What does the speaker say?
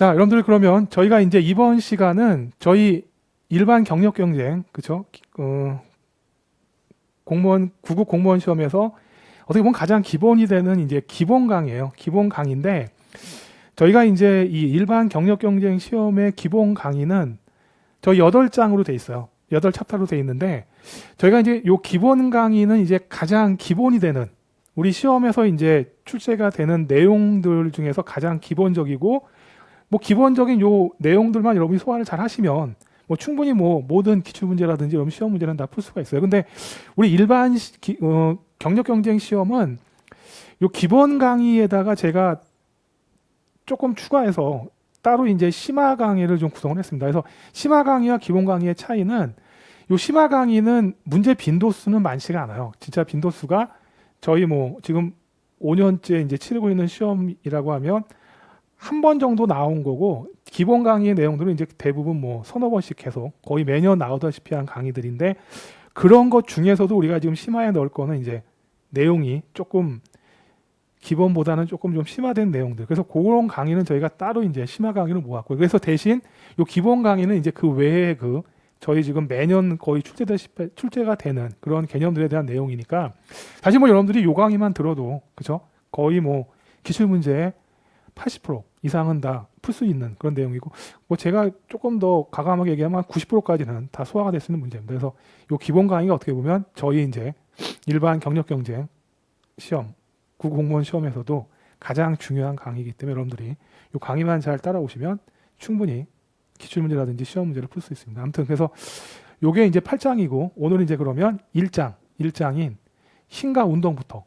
자, 여러분들 그러면 저희가 이제 이번 시간은 저희 일반 경력 경쟁, 그쵸? 어, 공무원, 구급 공무원 시험에서 어떻게 보면 가장 기본이 되는 이제 기본 강의예요. 기본 강의인데 저희가 이제 이 일반 경력 경쟁 시험의 기본 강의는 저희 8장으로 돼 있어요. 8 챕터로 돼 있는데 저희가 이제 요 기본 강의는 이제 가장 기본이 되는 우리 시험에서 이제 출제가 되는 내용들 중에서 가장 기본적이고 뭐 기본적인 요 내용들만 여러분이 소화를 잘 하시면 뭐 충분히 뭐 모든 기출 문제라든지 여러분 시험 문제는 다 풀 수가 있어요. 근데 우리 일반 시- 기- 어, 경력 경쟁 시험은 요 기본 강의에다가 제가 조금 추가해서 따로 이제 심화 강의를 좀 구성을 했습니다. 그래서 심화 강의와 기본 강의의 차이는 요 심화 강의는 문제 빈도수는 많지가 않아요. 진짜 빈도수가 저희 뭐 지금 5년째 이제 치르고 있는 시험이라고 하면 한 번 정도 나온 거고 기본 강의의 내용들은 이제 대부분 뭐 서너 번씩 계속 거의 매년 나오다시피 한 강의들인데 그런 것 중에서도 우리가 지금 심화에 넣을 거는 이제 내용이 조금 기본보다는 조금 좀 심화된 내용들. 그래서 그런 강의는 저희가 따로 이제 심화 강의를 모았고 그래서 대신 요 기본 강의는 이제 그 외에 그 저희 지금 매년 거의 출제되시피 출제가 되는 그런 개념들에 대한 내용이니까 사실 뭐 여러분들이 요 강의만 들어도 그죠? 거의 뭐 기출 문제의 80% 이상은 다 풀 수 있는 그런 내용이고 뭐 제가 조금 더 가감하게 얘기하면 90%까지는 다 소화가 될 수 있는 문제입니다. 그래서 요 기본 강의가 어떻게 보면 저희 이제 일반 경력 경쟁 시험 국공무원 시험에서도 가장 중요한 강의이기 때문에 여러분들이 요 강의만 잘 따라오시면 충분히 기출 문제라든지 시험 문제를 풀 수 있습니다. 아무튼 그래서 요게 이제 8장이고 오늘 이제 그러면 1장, 1장인 힘과 운동부터